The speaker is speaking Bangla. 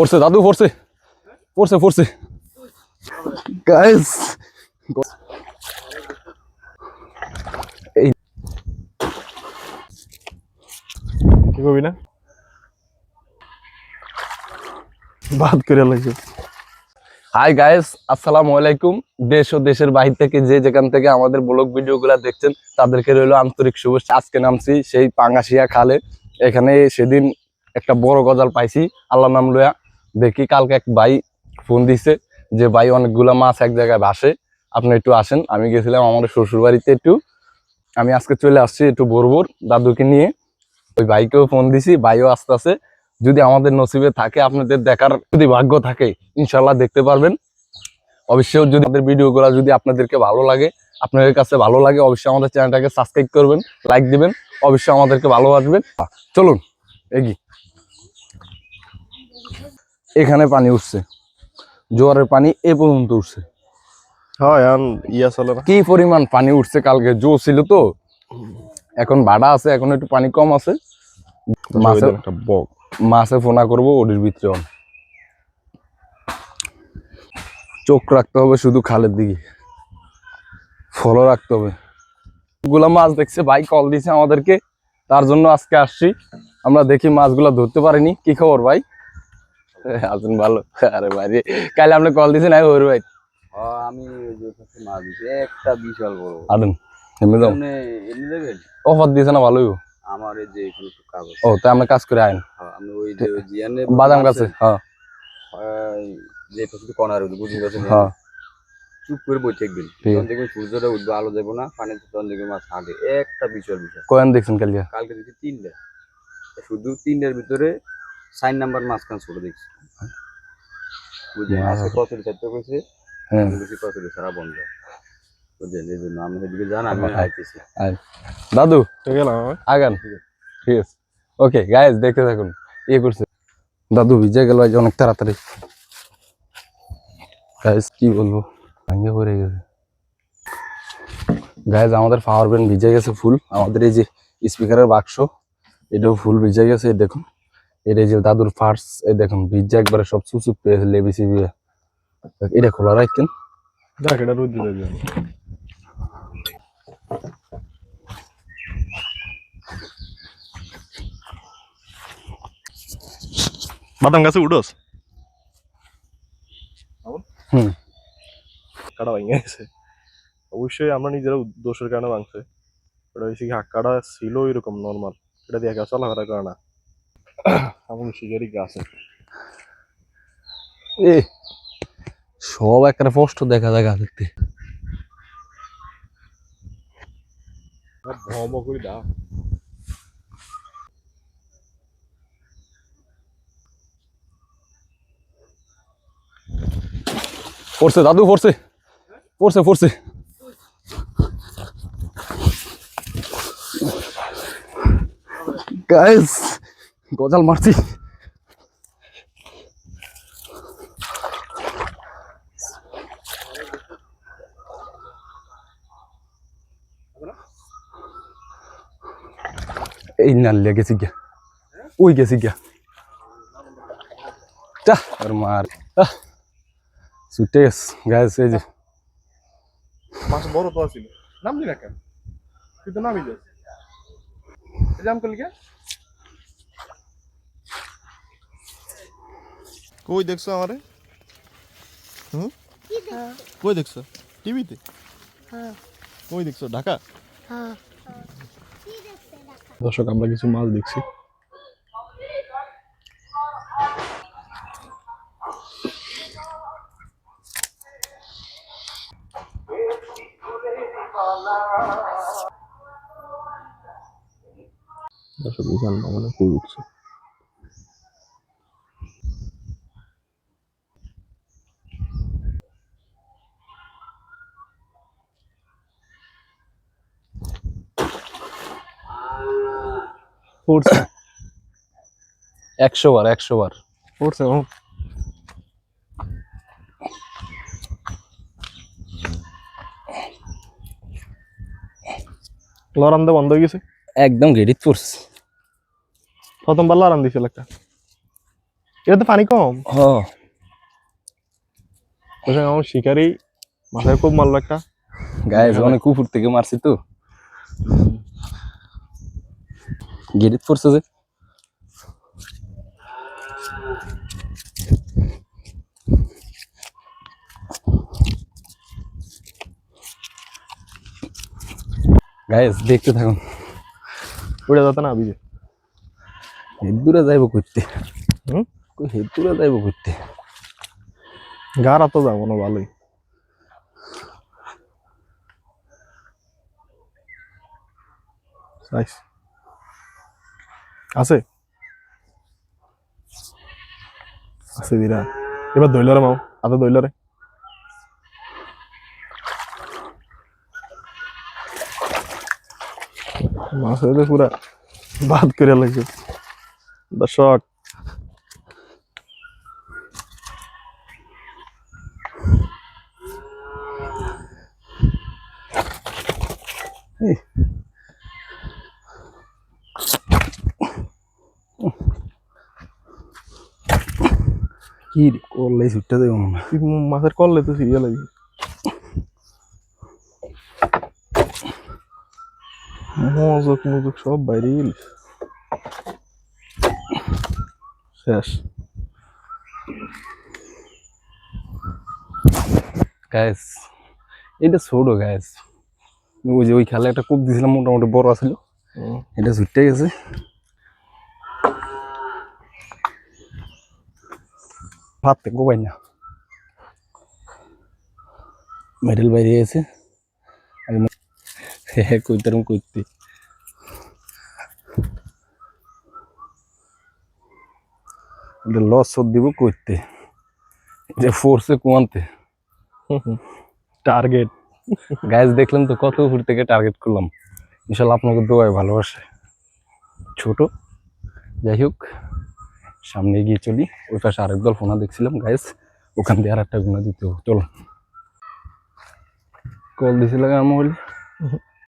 পড়ছে দাদু পড়ছে পড়ছে পড়ছে গাইস এই কি করবি না? বাদ করে লাগছে হাই গাইস আসসালামু আলাইকুম। দেশ ও দেশের বাহির থেকে যে যেখান থেকে আমাদের ব্লগ ভিডিওগুলো দেখছেন তাদেরকে রইল আন্তরিক শুভেচ্ছা। আজকে নামছি সেই পাঙ্গাশিয়া খালে। এখানে সেদিন একটা বড় গজাল পাইছি। আল্লাহ নাম লয়া দেখি, কালকে এক ভাই ফোন দিছে যে, ভাই, অনেকগুলা মাছ এক জায়গায় ভাসে, আপনি একটু আসেন। আমি গেছিলাম আমাদের শ্বশুর বাড়িতে একটু। আমি আজকে চলে আসছি একটু বরবর দাদুকে নিয়ে। ওই ভাইকেও ফোন দিছি, ভাইও আসতে আসে যদি আমাদের নসিবে থাকে, আপনাদের দেখার যদি ভাগ্য থাকে ইনশাল্লাহ দেখতে পারবেন। অবশ্যই যদি আমাদের ভিডিওগুলো যদি আপনাদেরকে ভালো লাগে, আপনাদের কাছে ভালো লাগে, অবশ্যই আমাদের চ্যানেলটাকে সাবস্ক্রাইব করবেন লাইক দিবেন, অবশ্যই আমাদেরকে ভালোবাসবেন। চলুন এগি এখানে পানি উঠছে। জোয়ারের পানি এ পর্যন্ত উঠছে। হ্যাঁ ইয়া চলে না। কি পরিমাণ পানি উঠছে? কালকে জো ছিল তো। এখন ভাড়া আছে এখন একটু পানি কম আছে। মাছে একটা বক। মাছে ফোনা করব ওটির ভিতরে চোখ রাখতে হবে শুধু খালের দিকে। ফলো রাখতে হবে। গুলা মাছ দেখছে ভাই কল দিছে আমাদেরকে। তার জন্য আজকে আসছি। আমরা দেখি মাছগুলা ধরতে পারিনি। কি খবর ভাই? আছেন ভালো। আরে ভাই কাল আপনি কল দিছেন আই ওর ভাই। আমি মাছ দিছি একটা বিশাল বড়। আদেন হেমে যাও এমনি এমনি দেবেন? অফার দিয়েছে না ভালোই আমার এই যে এখানে একটু কাগজ ও তাই আমরা কাজ করে আইন। আমি ওই যে জিয়ানে বাদাম গাছে হ্যাঁ যে প্রস্তুতি কনার বুঝি গেছে হ্যাঁ চুপ করে বই থাকবেন। তখন দেখবেন সূর্যটা উঠবে আলো না পানিতে তখন দেখবেন মাছ হাঁটে। একটা বিশাল বিশাল কয়েন দেখছেন কালিয়া কালকে দেখছি তিনটা। শুধু তিনটার ভিতরে সাইন নাম্বার মাঝখান ছোট দেখছি। বুঝলেন? আজকে কচুরি চারটে কইছে হ্যাঁ। বেশি কচুরি ছাড়া বন্ধ। বুঝলেন? এই জন্য আমি সেদিকে জান আমি। আইতেছি। দাদু ঠিক গেলাম আগান। ঠিক আছে। ওকে গাইজ দেখতে থাকুন। ইয়ে করছে। দাদু ভিজে গেল আজ অনেক তাড়াতাড়ি। গাইজ কি বলব? ভাঙে পড়ে গেছে। গাইজ আমাদের পাওয়ার ব্যান্ড ভিজে গেছে ফুল আমাদের এই যে স্পিকারের বাক্স এটাও ফুল ভিজে গেছে দেখুন। এটা যে দাদুর ফার্স এই দেখুন ভিজে একবারে সব সুসুপ পেয়েছে লেবি সিবি এটা খোলা রাখছেন দেখ এটা রোদ দিতে যাবে বাদাম গাছে উঠোস? হুম। কাটা ভেঙে গেছে। অবশ্যই আমরা নিজেরা দোষের কারণে ভাঙছে। ওটা হয়েছে কি হাক্কাটা ছিল এরকম নর্মাল এটা দিয়ে কেউ চলাফেরা করে না। এমন শিকারি গাছে এ সব একটা স্পষ্ট দেখা যায় দেখতে। ভম করে দাও। পড়ছে দাদু পড়ছে। পড়ছে পড়ছে। গাইস গজাল মারছি। এই নালিয়া গেছি গিয়া। ওই গেছি গিয়া। চা আর মার। ছুটে গেছে, গাইস, এই যে। মাছ বড় তো আছিল নামলি না কেন? তুই নামি যাস জাম করলি কই দেখছ আমারে? হুম? কই দেখছ? টিভিতে? কই দেখছ? ঢাকা? দর্শক আমরা কিছু মাছ দেখছি। দর্শক বিশাল মানে কই উঠছে। উঠছে একশো বার একশো বার। ও। লড়ান দে বন্ধ হয়ে গেছে? একদম গেডিত পড়ছে। প্রথমবার লড়ান দিছিল একটা। এটা তো পানি কম। হ বুঝলেন আমার শিকারি মাথায় খুব মারলো একটা। গায়ে অনেক উপর থেকে মারছি তো। গেরিত পড়ছে যে গাইস দেখতে থাকুন। উড়ে যেত না বিজে হেদ দূরে যাইব করতে হুম? হেদ দূরে যাইব করতে গারা তো যাব না ভালোই। Nice. আছে? আছে দিরা এবার দইল রে মাও আদা দইল রে মাছ হইলে পুরা বাদ করে লাগবে। দর্শক কি করলে ছুটতে দেব মাছের করলে তো সিরিয়াল লাগবে। মজক মজক সব বাইরে গেলি। শেষ। গাইস এটা ছোট গাইস ওই যে ওই খেলা একটা কূপ দিয়েছিলাম মোটামুটি বড় ছিল এটা ছুটতে গেছে ভাত থেকে পাই না মেডেল বাইরে গেছে আমি কইতারম কইতে এটা লস দিব কইতে এটা ফোর্সে কুয়ান্তে টার্গেট গাইজ দেখলাম তো কত উপর থেকে টার্গেট করলাম। ইনশাল্লাহ আপনাকে দোয়ায় ভালোবাসে। ছোট, যাই হোক। সামনে গিয়ে চলি। ওই পাশে আরেক দল ফোনা দেখছিলাম। গাইস ওখান দিয়ে আর একটা গুণা দিতে হবে। চলো। কল দিছিল আমার